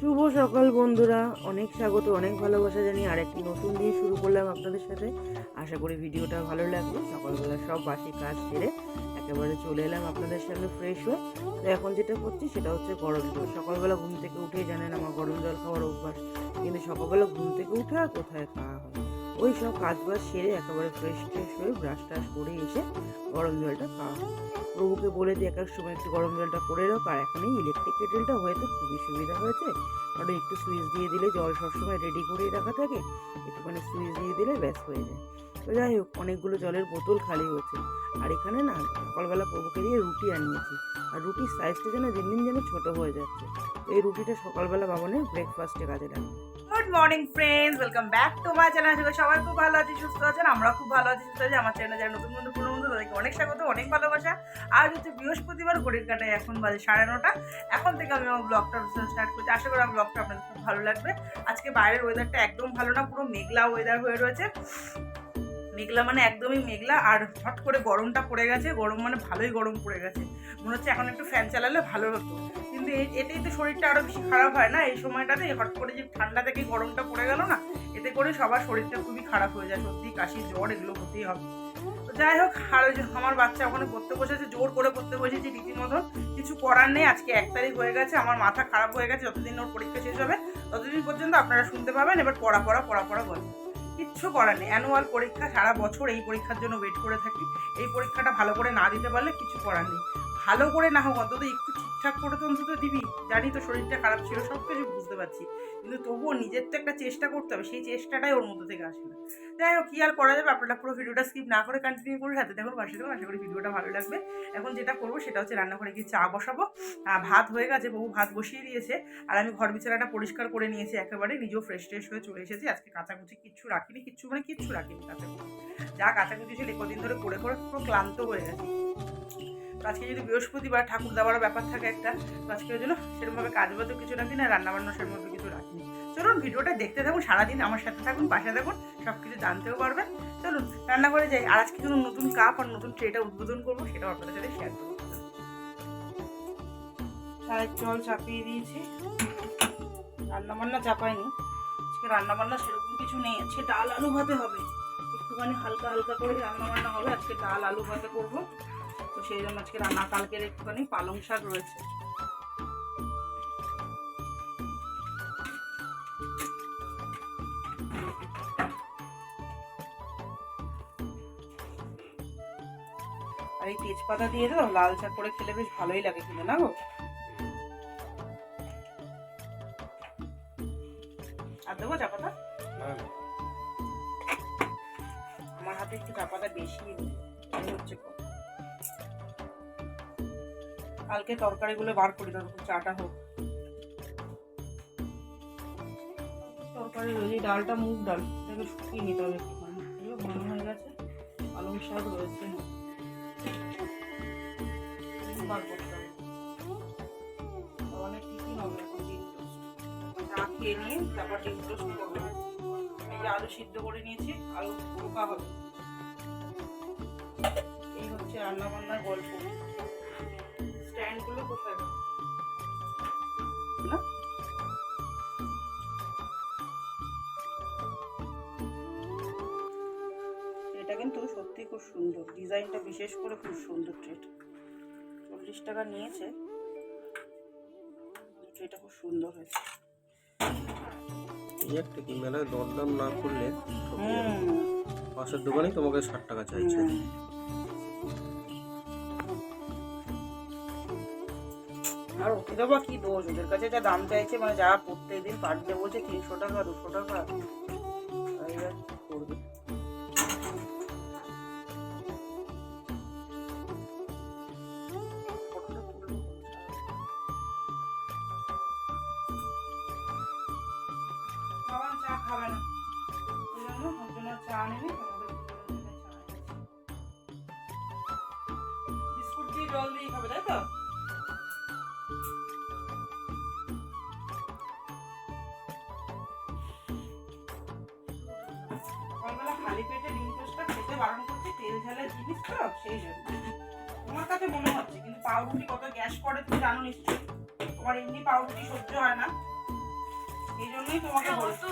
শুভ সকাল বন্ধুরা। অনেক স্বাগত, অনেক ভালোবাসা জানিয়ে আরেকটি নতুন দিন শুরু করলাম আপনাদের সাথে। আশা করি ভিডিওটা ভালো লাগবে সকালবেলা সব বাসি কাজ সেরে একেবারে চলে এলাম আপনাদের সামনে ফ্রেশ হয়ে। তো এখন যেটা করছি সেটা হচ্ছে গরম জল। সকালবেলা ঘুম থেকে উঠেই জানেন আমার গরম জল খাওয়ার অভ্যাস। কিন্তু সকালবেলা ঘুম থেকে উঠে আর কোথায় খাওয়া হয় ওই সব কাজ বাজ সেরে একেবারে ফ্রেশ ট্রেশ হয়ে ব্রাশ টাশ করে এসে গরম জলটা খাওয়া হয়। প্রভুকে বলে দিই এক এক সময় একটু গরম জলটা করে রাখ, আর এখন এই ইলেকট্রিক কেটেলটা হয়তো খুবই সুবিধা হয়েছে। কারণ একটু সুইচ দিয়ে দিলে জল সবসময় রেডি করেই রাখা থাকে, একটুখানি সুইচ দিয়ে দিলে ব্যাস হয়ে যায়। তো যাই হোক, অনেকগুলো জলের বোতল খালি হচ্ছে আর এখানে না, সকালবেলা প্রভুকে দিয়ে রুটি আনিয়েছি। আর রুটির সাইজটা যেন দিন দিন যেন ছোটো হয়ে যাচ্ছে। এই রুটিটা সকালবেলা বাবানের ব্রেকফাস্টে কাজে লাগবে। Good morning friends, welcome back to my channel. আশা করি সবাই খুব ভালো আছে সুস্থ আছেন আমরা খুব ভালো আছি, সুস্থ আছি। আমার চ্যানেলে যারা নতুন বন্ধু, পুরনো বন্ধু, তাদেরকে অনেক স্বাগত, অনেক ভালোবাসা। আর হচ্ছে বৃহস্পতিবার, ঘড়ির কাটায় এখন বাজে সাড়ে নটা। এখন থেকে আমি আমার ব্লগটা স্টার্ট করছি। আশা করি আমার ব্লগটা আপনাদের খুব ভালো লাগবে। আজকে বাইরের ওয়েদারটা একদম ভালো না, পুরো মেঘলা ওয়েদার হয়ে রয়েছে। মেঘলা মানে একদমই মেঘলা, আর হট করে গরমটা পড়ে গেছে। গরম মানে ভালোই গরম পড়ে গেছে। মনে হচ্ছে এখন একটু ফ্যান চালালে ভালো হতো। কিন্তু এতেই তো শরীরটা আরও বেশি খারাপ হয় না? এই সময়টাতে হট করে যে ঠান্ডা থেকে গরমটা পড়ে গেল না, এতে করে সবার শরীরটা খুবই খারাপ হয়ে যায়। সত্যি কাশি, জ্বর এগুলো হতেই হবে। যাই হোক আমার বাচ্চা ওখানে পড়তে বসেছে, জোর করে পড়তে বসেছে রীতিমতন। কিছু করার নেই, আজকে এক তারিখ হয়ে গেছে, আমার মাথা খারাপ হয়ে গেছে, যতদিন ওর পরীক্ষা শেষ হবে, ততদিন পর্যন্ত আপনারা শুনতে পাবেন, এবার পড়া পড়া পড়া পড়া বলে। কিচ্ছু করার নেই, অ্যানুয়াল পরীক্ষা, সারা বছর এই পরীক্ষার জন্য ওয়েট করে থাকি। এই পরীক্ষাটা ভালো করে না দিতে পারলে কিছু করার নেই। ভালো করে না হোক, অন্তত একটু ঠিকঠাক করে তো অন্তত দিবি। জানি তো শরীরটা খারাপ ছিল, সব কিছু বুঝতে পারছি। কিন্তু তবুও নিজের তো একটা চেষ্টা করতে হবে, সেই চেষ্টাটাই ওর মধ্যে থেকে আসে না। যাই হোক, কি আর করা যাবে? আপনারা পুরো ভিডিওটা স্কিপ না করে কন্টিনিউ করে সাথে দেখুন পাশে দেখুন আশা করি ভিডিওটা ভালো লাগবে। এখন যেটা করব সেটা হচ্ছে রান্নাঘরে গিয়ে চা বসাবো। ভাত হয়ে গেছে, বউ ভাত বসিয়ে দিয়েছে। আর আমি ঘর বিছানাটা পরিষ্কার করে নিয়েছি, একেবারে নিজেও ফ্রেশ ট্রেশ হয়ে চলে এসেছি। আজকে কাঁচাকুচি কিচ্ছু রাখিনি, কিচ্ছু মানে কিচ্ছু রাখিনি কাঁচাকুচি। যা কাঁচাকুচি ছিল কদিন ধরে করে করে পুরো ক্লান্ত হয়ে গেছে। আজকে যদি বৃহস্পতিবার ঠাকুর দেওয়ার ব্যাপার থাকে একটা, তো আজকে ওই জন্য সেরকমভাবে কাজ কিছু রাখি না রান্নাবান্না সেরকমভাবে কিছু রাখিনি। চলুন ভিডিওটা দেখতে থাকুন, সারাদিন আমার সাথে থাকুন পাশে থাকুন সব কিছু জানতেও পারবেন। চলুন রান্না করে যাই, আর আজকে কিন্তু নতুন কাপ আর নতুন ট্রেটা উদ্বোধন করব সেটাও আপনাদের সাথে শেয়ার করব। চায়ের জল চাপিয়ে দিয়েছি। রান্নাবান্না চাপাইনি। আজকে রান্নাবান্না সেরকম কিছু নেই, আজকে ডাল আলু ভাতে হবে। একটুখানি হালকা হালকা করে রান্নাবান্না হবে, আজকে ডাল আলু ভাতে করব। সেই জন্য আজকে রান্না কালকের একটুখানি পালং শাক রয়েছে। আর এই তেজপাতা দিয়ে দাও লাল চা করে খেলে বেশ ভালোই লাগে কিন্তু না গো? আর দেবো চা পাতা আমার হাতে একটু চা পাতা বেশি হচ্ছে কালকে তরকারিগুলো বার করে ততক্ষণ চাটা হোক। তরকারি রয়েছে ডালটা মুগ ডাল, এটাকে শুকিয়ে নিতে হবে একটুখানি। হয়ে গেছে পালং শাক রয়েছে। বার করতে হবে। অনেক হবে? এখন খেয়ে নিয়ে তারপর ডিম টোস্ট করব। এই আলু সিদ্ধ করে নিয়েছি, আলু পোকা হবে। এই হচ্ছে রান্না বান্নার গল্প। না এটা কিন্তু সত্যি খুব সুন্দর। ডিজাইনটা বিশেষ করে খুব সুন্দর ট্রেট চল্লিশ টাকা নিয়েছে। ট্রেটা খুব সুন্দর হয়েছে। এই একটা কি মেলায় দরদাম না করলে পাশের দোকানে তোমাকে ষাট টাকা চাইছে। আর ওদের বা কি দোষ ওদের কাছে যা দাম চাইছে মানে যা প্রত্যেক দিন ডে বলছে তিনশো টাকা, দুশো টাকা। এই আর কি। বিস্কুট দিয়ে জল দিয়ে খাবে, তাই তো? খালি পেটে ডিম টোস্টটা খেতে বারণ করছে তেল ঝালের জিনিস তো সেই জন্য। তোমার কাছে মনে হচ্ছে কিন্তু পাউরুটি কত গ্যাস করে তুমি জানো নিশ্চয়ই। তোমার এমনি পাউরুটি সহ্য হয় না। এই জন্যই তোমাকে বলছি।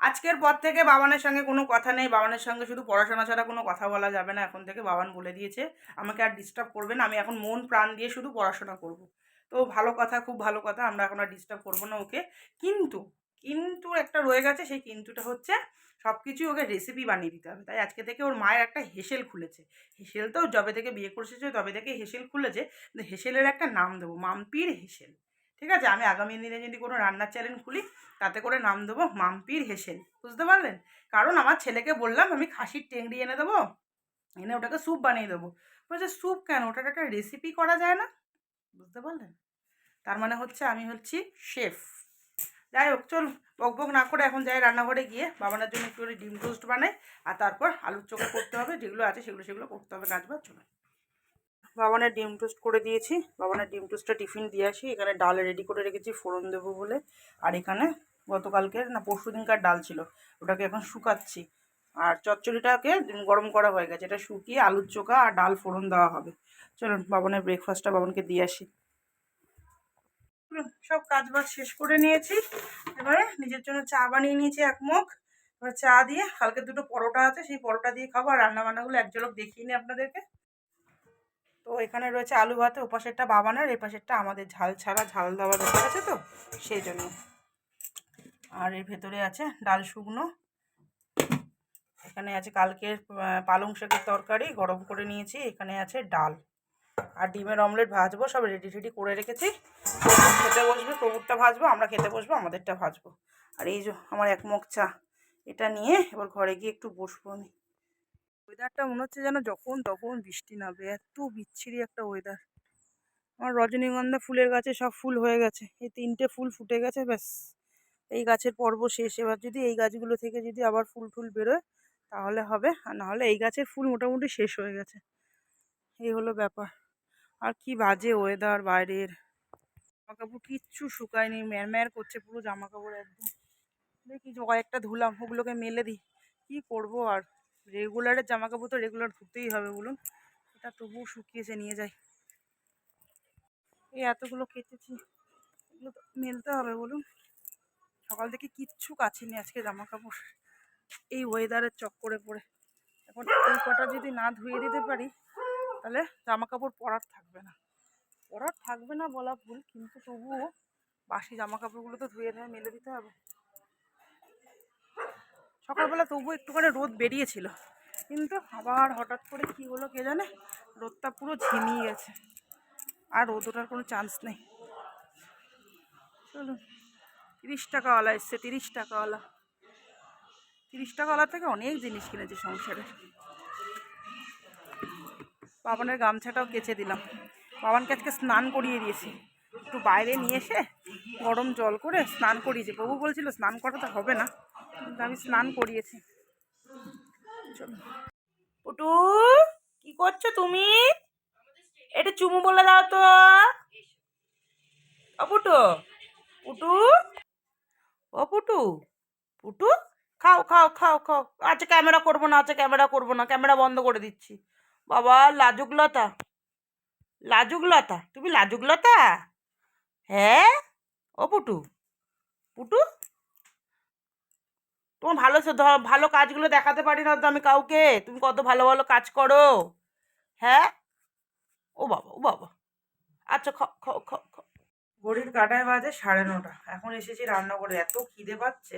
আজকের পর থেকে বাবানের সঙ্গে কোনো কথা নেই। বাবানের সঙ্গে শুধু পড়াশোনা ছাড়া কোনো কথা বলা যাবে না। এখন থেকে বাবান বলে দিয়েছে আমাকে আর ডিস্টার্ব করবে না। আমি এখন মন প্রাণ দিয়ে শুধু পড়াশোনা করব। তো ভালো কথা খুব ভালো কথা আমরা এখন আর ডিস্টার্ব করব না ওকে। কিন্তু কিন্তু একটা রয়ে গেছে, সেই কিন্তুটা হচ্ছে সব কিছুই ওকে রেসিপি বানিয়ে দিতে হবে। তাই আজকে থেকে ওর মায়ের একটা হেসেল খুলেছে। হেসেল তো যবে থেকে বিয়ে করছে তবে থেকে হেসেল খুলেছে হেসেলের একটা নাম দেবো, মাম্পির হেসেল। ঠিক আছে? আমি আগামী দিনে যদি কোনো রান্নার চ্যানেল খুলি, তাতে করে নাম দেবো মাম্পির হেসেল। বুঝতে পারলেন? কারণ আমার ছেলেকে বললাম, আমি খাসির টেংরি এনে দেবো, এনে ওটাকে স্যুপ বানিয়ে দেবো। বলছে স্যুপ কেন? ওটার একটা রেসিপি করা যায় না? বুঝতে পারলেন? তার মানে হচ্ছে আমি হচ্ছি শেফ যাই হোক, চল, বক বক না করে এখন যাই রান্নাঘরে গিয়ে বাবানার জন্য একটু ডিম টোস্ট বানাই, আর তারপর আলুর চোখা করতে হবে, যেগুলো আছে সেগুলো সেগুলো করতে হবে কাজ বাজ, চলো। বাবানের ডিম টোস্ট করে দিয়েছি, বাবানের ডিম টোস্টটা টিফিন দিয়ে আসি, এখানে ডাল রেডি করে রেখেছি, ফোড়ন দেবো বলে, আর এখানে গতকালকের না পরশু দিনকার ডাল ছিল, ওটাকে এখন শুকাচ্ছি, আর চচ্চড়িটাকে গরম করা হয়ে গেছে, এটা শুকিয়ে আলুর চোখা আর ডাল ফোড়ন দেওয়া হবে, চলুন বাবানের ব্রেকফাস্টটা বাবানকে দিয়ে আসি। সব কাজ বাজ শেষ করে নিয়েছি। এবারে নিজের জন্য চা বানিয়ে নিয়েছি এক মুখ এবার চা দিয়ে কালকে দুটো পরোটা আছে, সেই পরোটা দিয়ে খাব। আর রান্না বান্নাগুলো এক ঝলক দেখিয়ে নিই আপনাদেরকে। তো এখানে রয়েছে আলু ভাতে ওপাশেরটা বাবানার এই পাশেরটা আমাদের ঝাল ছাড়া ঝাল দেওয়া ব্যাপার আছে তো, সেই জন্য। আর এর ভেতরে আছে ডাল শুকনো। এখানে আছে কালকের পালং শাকের তরকারি, গরম করে নিয়েছি। এখানে আছে ডাল। আর ডিমের অমলেট ভাজবো, সব রেডি রেডি করে রেখেছি। খেতে বসবে, প্রভুরটা ভাজবো, আমরা খেতে বসবো, আমাদেরটা ভাজবো। আর এই যে আমার এক মগ চা, এটা নিয়ে এবার ঘরে গিয়ে একটু বসবো আমি। ওয়েদারটা মনে হচ্ছে যেন যখন তখন বৃষ্টি নামবে, এত বিচ্ছিরি একটা ওয়েদার আমার রজনীগন্ধা ফুলের গাছে সব ফুল হয়ে গেছে, এই তিনটে ফুল ফুটে গেছে, ব্যাস। এই গাছের পর্ব শেষ। এবার যদি এই গাছগুলো থেকে যদি আবার ফুল টুল বেরোয়, তাহলে হবে। আর নাহলে এই গাছের ফুল মোটামুটি শেষ হয়ে গেছে। এই হলো ব্যাপার। আর কি বাজে ওয়েদার বাইরের। জামা কাপড় কিচ্ছু শুকায়নি ম্যার ম্যার করছে পুরো জামা কাপড় একদম। দেখি কয়েকটা ধুলাম, ওগুলোকে মেলে দিই। কী করব আর? রেগুলারের জামা কাপড় তো রেগুলার ধুতেই হবে বলুন। এটা তবুও শুকিয়েছে, নিয়ে যাই। এই এতগুলো কেটেছি, এগুলো তো মেলতে হবে বলুন। সকাল থেকে কিচ্ছু কাছিনি আজকে জামা কাপড় এই ওয়েদারের চক্করে পড়ে। এখন এই কটা যদি না ধুয়ে দিতে পারি তাহলে জামা কাপড় পরার থাকবে না। পরার থাকবে না বলা ভুল, কিন্তু তবুও বাসি জামা কাপড়গুলো তো ধুয়ে ধুয়ে মেলে দিতে হবে। সকালবেলা তবুও একটুখানি রোদ বেরিয়েছিল, কিন্তু আবার হঠাৎ করে কি হলো কে জানে? রোদটা পুরো ঝিমিয়ে গেছে, আর রোদ ওঠার কোনো চান্স নেই। চলুন, তিরিশ টাকাওয়ালা এসছে, তিরিশ টাকাওয়ালা। তিরিশ টাকাওয়ালা থেকে অনেক জিনিস কিনেছি সংসারের। বাবানের গামছাটাও কেচে দিলাম। বাবানকে আজকে স্নান করিয়ে দিয়েছি। একটু বাইরে নিয়ে এসে গরম জল করে স্নান করিয়েছি। প্রভু বলছিল, স্নান করাতে হবে না। কিন্তু আমি স্নান করিয়েছি। চলো। পুটু, কি করছ তুমি? এটা চুমু বলে দাও তো। ও পুটু পুটু, ও পুটু পুটু, খাও খাও খাও খাও। আচ্ছা ক্যামেরা করব না আচ্ছা ক্যামেরা করব না, ক্যামেরা বন্ধ করে দিচ্ছি। বাবা লাজুক লতা লাজুক লতা তুমি লাজুক লতা হ্যাঁ? ও পুটু। পুটু? তোমার ভালো ভালো কাজগুলো দেখাতে পারি না তো আমি কাউকে? তুমি কত ভালো ভালো কাজ করো। হ্যাঁ? ও বাবা ও বাবা। আচ্ছা খ খ খ ঘড়ির কাটায় বাজে সাড়ে নটা। এখন এসেছি রান্না করে এত খিদে পাচ্ছে।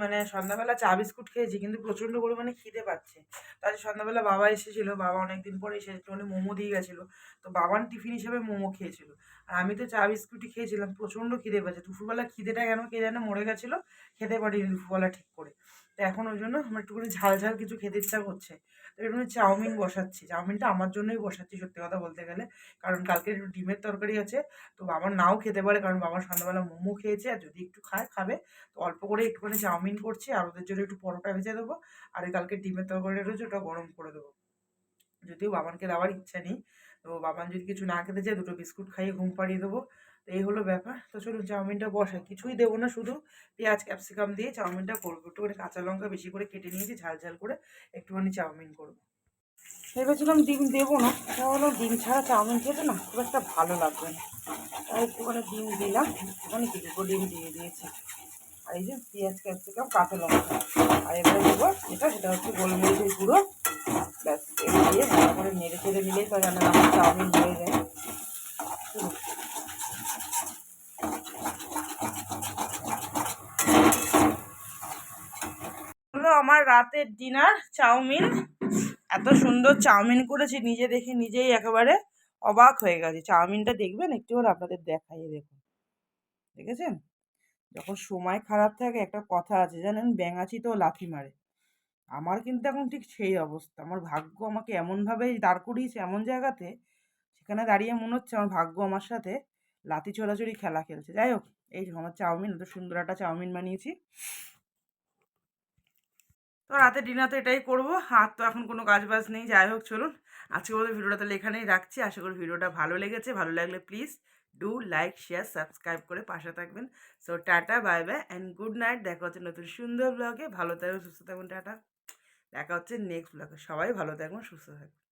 মানে সন্ধ্যাবেলা চা বিস্কুট খেয়েছি, কিন্তু প্রচণ্ড পরিমাণে খিদে পাচ্ছে। তাই সন্ধ্যাবেলা বাবা এসেছিল, বাবা অনেকদিন পরে এসে একটুখানি মোমো দিয়ে গেছিল। তো বাবান টিফিন হিসেবে মোমো খেয়েছিল। আর আমি তো চা বিস্কুটই খেয়েছিলাম, প্রচণ্ড খিদে পাচ্ছে। দুপুরবেলা খিদেটা কেন কে জানে মরে গেছিল, খেতে পারিনি দুপুরবেলা ঠিক করে। তো এখন ওই জন্য আমার একটুখানি ঝাল ঝাল কিছু খেতে ইচ্ছা করছে। তো একটুখানি চাউমিন বসাচ্ছি। চাউমিনটা আমার জন্যই বসাচ্ছি সত্যি কথা বলতে গেলে। কারণ কালকে একটু ডিমের তরকারি আছে, তো বাবার নাও খেতে পারে, কারণ বাবা সন্ধ্যাবেলা মোমো খেয়েছে, আর যদি একটু খায়, খাবে, তো অল্প করে একটুখানি চাউমিন করছি আর ওদের জন্য একটু পরোটা ভেজে দেবো, আর ওই কালকে ডিমের তরকারি রয়েছে, ওটা গরম করে দেবো। যদিও বাবানকে দেওয়ার ইচ্ছা নেই, তো বাবান যদি কিছু না খেতে চায়, দুটো বিস্কুট খাইয়ে ঘুম পাড়িয়ে দেবো। তো এই হলো ব্যাপার। তো চলুন চাউমিনটা বসাই। কিছুই দেবো না, শুধু পেঁয়াজ, ক্যাপসিকাম দিয়ে চাউমিনটা করব। একটুখানি কাঁচা লঙ্কা বেশি করে কেটে নিয়েছি, ঝাল ঝাল করে একটুখানি চাউমিন করব। ভেবেছিলাম ডিম দেবো না, তাহলে ডিম ছাড়া চাউমিন খেতে না খুব একটা ভালো লাগবে না। আর একটুখানি ডিম দিলাম, একটুখানি কি ডিম দিয়ে দিয়েছি। আর এই যে পেঁয়াজ ক্যাপসিকাম কাঁচা লঙ্কা। আর এবারে দেবো যেটা, সেটা হচ্ছে গোলমরিচের গুঁড়ো। ব্যাস এগুলো দিয়ে ভালো করে নেড়ে চেড়ে নিলেই তো জানেন আমার চাউমিন হয়ে যায়। আমার রাতের ডিনার চাউমিন। এত সুন্দর চাউমিন করেছি, নিজে দেখে নিজেই একেবারে অবাক হয়ে গেছে। চাউমিনটা দেখবেন, একটু আপনাদের দেখাই দেখুন। দেখেছেন? যখন সময় খারাপ থাকে একটা কথা আছে, জানেন? ব্যাঙাচি তো লাথি মারে। আমার কিন্তু এখন ঠিক সেই অবস্থা। আমার ভাগ্য আমাকে এমনভাবে দাঁড় করিয়েছে এমন জায়গাতে, সেখানে দাঁড়িয়ে মনে হচ্ছে আমার ভাগ্য আমার সাথে লাথি ছোড়াছড়ি খেলা খেলছে। যাই হোক, এই আমার চাউমিন, এত সুন্দর একটা চাউমিন বানিয়েছি। তো রাতে ডিনার তো এটাই করব। আর তো এখন কোনো কাজ বাজ নেই। যাই হোক, চলুন। আজকে বলতে ভিডিওটা তাহলে এখানেই রাখছি। আশা করি ভিডিওটা ভালো লেগেছে। ভালো লাগলে please do like share subscribe করে পাশে থাকবেন। So tata bye bye and good night দেখা হচ্ছে নতুন সুন্দর ব্লগে ভালো থাকবেন, সুস্থ থাকবেন, টাটা। দেখা হচ্ছে নেক্সট ব্লগে সবাই ভালো থাকবেন, সুস্থ থাকবেন।